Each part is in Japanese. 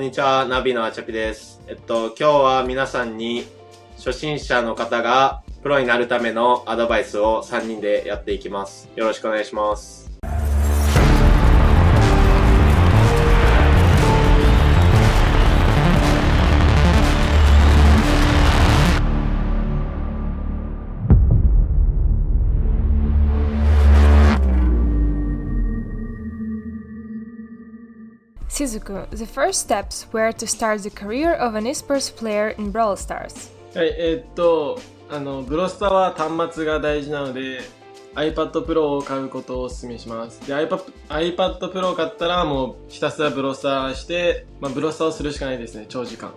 こんにちは、ナビのあちゃぴです。えっと、今日は皆さんに初心者の方がプロになるためのアドバイスを3人でやっていきます。よろしくお願いします。しずく the first steps were to start the career of an esports player in Brawl Stars. はい、え、っと、あの、ブロスタは端末が大事なので、iPad Pro を買うことをお勧めします。で、iPad, iPad Pro を買ったら、もうひたすらブロスタして、まあ、ブロスタをするしかないですね、長時間。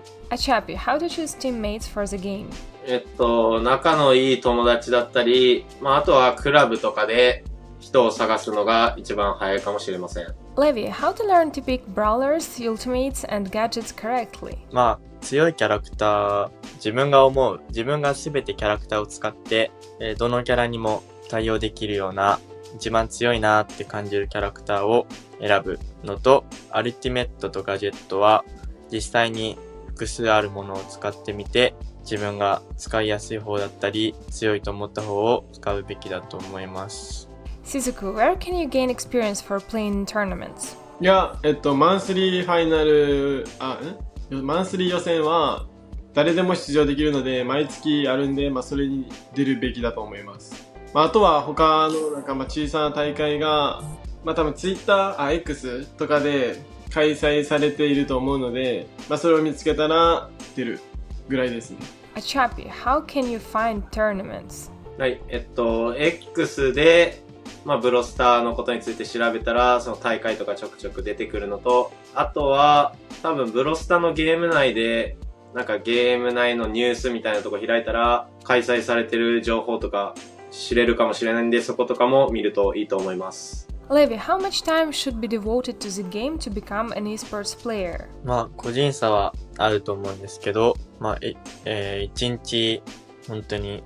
えっと、仲のいい友達だったり、まあ、あとはクラブとかで人を探すのが一番早いかもしれません。Levi, how to learn to pick brawlers, ultimates, and gadgets correctly? まあ、強いキャラクター、自分が思う、自分が全てキャラクターを使って、えーどのキャラにも対応できるような、一番強いなって感じるキャラクターを選ぶのと、アルティメットとガジェットは、実際に複数あるものを使ってみて、自分が使いやすい方だったり、強いと思った方を使うべきだと思います。Shizuku, where can you gain experience for playing in tournaments? いや、えっと、マンスリーファイナル、あ、ん？マンスリー予選は誰でも出場できるので、毎月あるんで、まあ、それに出るべきだと思います。まあ、あとは他のなんかまあ小さな大会が、まあ、多分 Twitter、あ、X とかで開催されていると思うので、まあ、それを見つけたら出るぐらいですね。Achapi, how can you find tournaments? はい、えっと、X で、まあ、ブロスターのことについて調べたら、その大会とかちょくちょく出てくるのと、あとは、多分ブロスターのゲーム内で、なんかゲーム内のニュースみたいなとこ開いたら、開催されてる情報とか知れるかもしれないんで、そことかも見るといいと思います。Levi, how much time should be devoted to the game to become an esports player? まあ、個人差はあると思うんですけど、まあ、え、えー、1日、本当に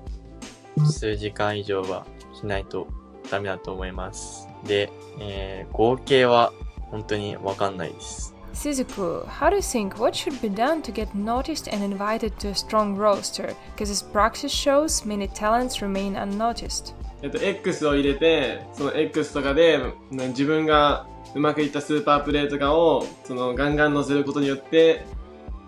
数時間以上はしないとダメだと思います。で、えー、合計は本当にわかんないです。Shizuku, how do you think what should be done to get noticed and invited to a strong roster? Because as practice shows, many talents remain unnoticed. えっと、X を入れて、その X とかで、な自分がうまくいったスーパープレーとかを、そのガンガン載せることによって、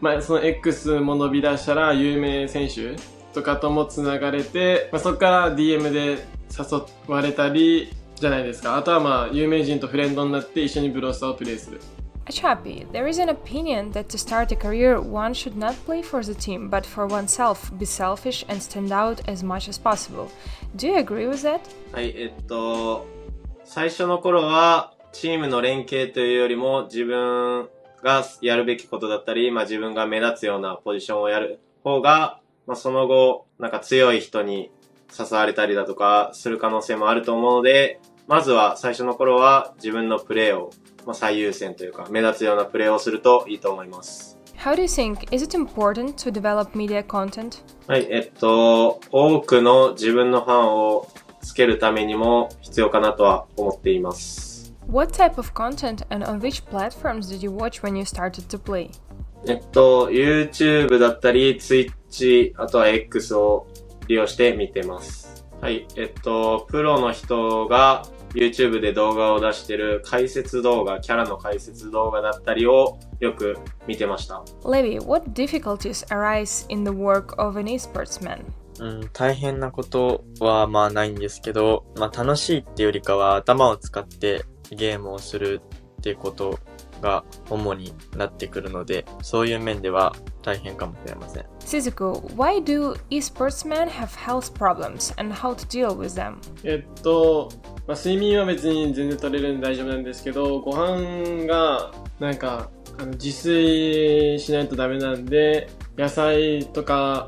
まあ、その X も伸び出したら、有名選手とかとも繋がれて、まあ、そこから DM で誘われたり、じゃないですか。あとはまあ、有名人とフレンドになって一緒にブロスターをプレイする。Achapi, there is an opinion that to start a career, one should not play for the team, but for oneself, be selfish and stand out as much as possible. Do you agree with that? はい、えっと、最初の頃は、チームの連携というよりも、自分がやるべきことだったり、まあ自分が目立つようなポジションをやる方が、まあその後、なんか強い人に誘われたりだとかする可能性もあると思うので、まずは最初の頃は自分のプレーを、まあ、最優先というか、目立つようなプレーをするといいと思います。How do you think? Is it important to develop media content? はい、えっと、多くの自分のファンをつけるためにも必要かなとは思っています。What type of content and on which platforms did you watch when you started to play? えっと、YouTube だったり、Twitch、あとは X を利用して見てます。はい、えっと、プロの人が YouTube で動画を出してる解説動画、キャラの解説動画だったりをよく見てました。Levi, what difficulties arise in the work of an esportsman? うん、大変なことはまあないんですけど、まあ楽しいっていうよりかは頭を使ってゲームをするっていうことが主になってくるので、そういう面では大変かもしれません。Shizuku, why do esportsmen have health problems and how to deal with them? えっと、まあ、睡眠は別に全然取れるんで大丈夫なんですけど、ご飯がなんかあの自炊しないとダメなんで、野菜とか、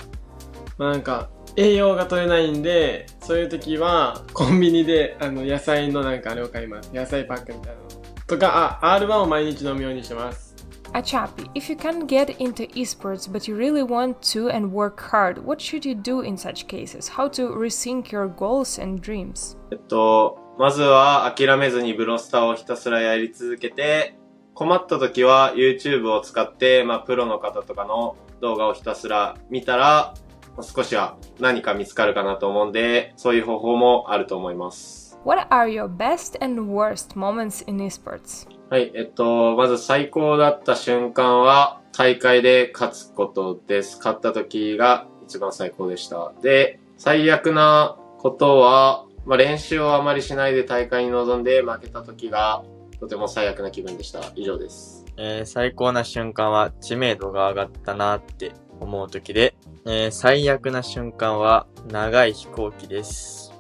まあ、なんか栄養が取れないんで、そういう時はコンビニであの野菜のなんかあれを買います。野菜パックみたいなの。とか、あ、R1 を毎日飲むようにしてます。Achapi, if you can't get into esports but you really want to and work hard, what should you do in such cases? How to rethink your goals and dreams? えっと、まずは諦めずにブロスターをひたすらやり続けて、困った時は YouTube を使って、まあ、プロの方とかの動画をひたすら見たら、少しは何か見つかるかなと思うんで、そういう方法もあると思います。What are your best and worst moments in esports? はい、えっと、まず最高だった瞬間は、大会で勝つことです。勝った時が一番最高でした。で、最悪なことは、まあ、練習をあまりしないで大会に臨んで負けた時が、とても最悪な気分でした。以上です。えー最高な瞬間は知名度が上がったなって思う時で、えー最悪な瞬間は長い飛行機です。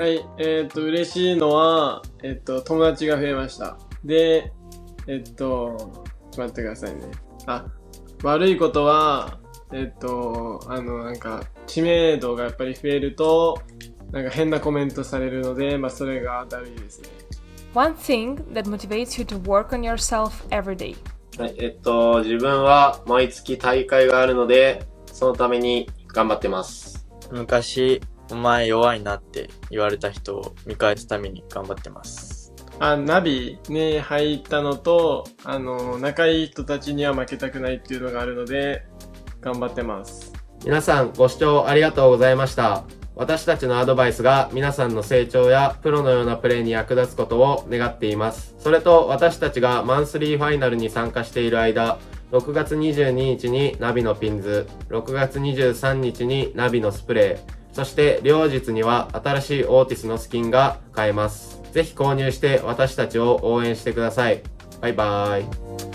はい、えっ、と、嬉しいのは、えっ、と、友達が増えました。で、えっ、と、ちょっと待ってくださいね。あ、悪いことは、えっ、と、あの、なんか、知名度がやっぱり増えると、なんか変なコメントされるので、まあ、それがだるいですね。One thing that motivates you to work on yourself every day. はい、えっと、自分は毎月大会があるので、そのために頑張ってます。昔、お前弱いなって言われた人を見返すために頑張ってます。あ、ナビに入ったのと、あの、仲いい人たちには負けたくないっていうのがあるので、頑張ってます。皆さんご視聴ありがとうございました。私たちのアドバイスが皆さんの成長やプロのようなプレーに役立つことを願っています。それと私たちがマンスリーファイナルに参加している間、6月22日にナビのピンズ、6月23日にナビのスプレー、そして両日には新しいオーティスのスキンが買えます。ぜひ購入して私たちを応援してください。バイバーイ。